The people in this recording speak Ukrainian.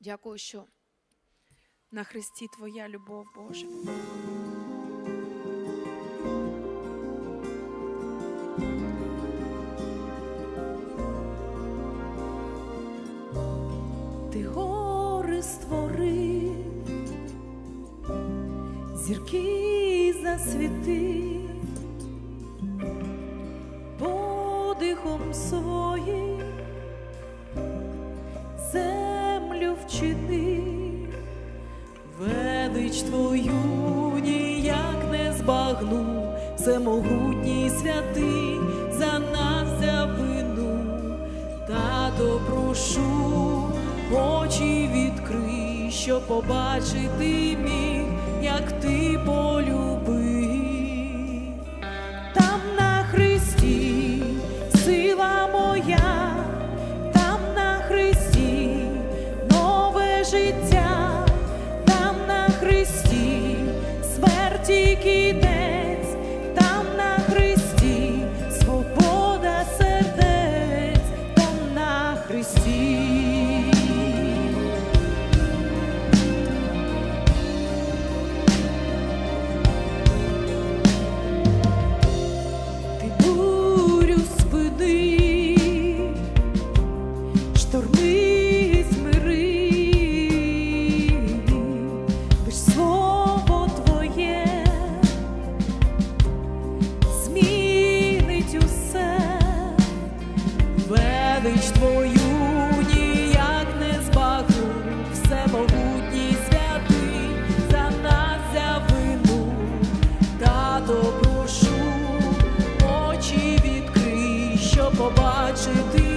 Дякую, що на Христі Твоя любов, Боже. Ти гори створи, зірки засвітив подихом свого. вчини, велич твою ніяк не збагну, все всемогутній святий за нас за вину, Тато, прошу, очі відкрий, Щоб побачити міг, як ти полюбив. життя. Велич твою ніяк не збагну, всемогутній святий за нас за вину, тато очі відкрий, щоб побачити.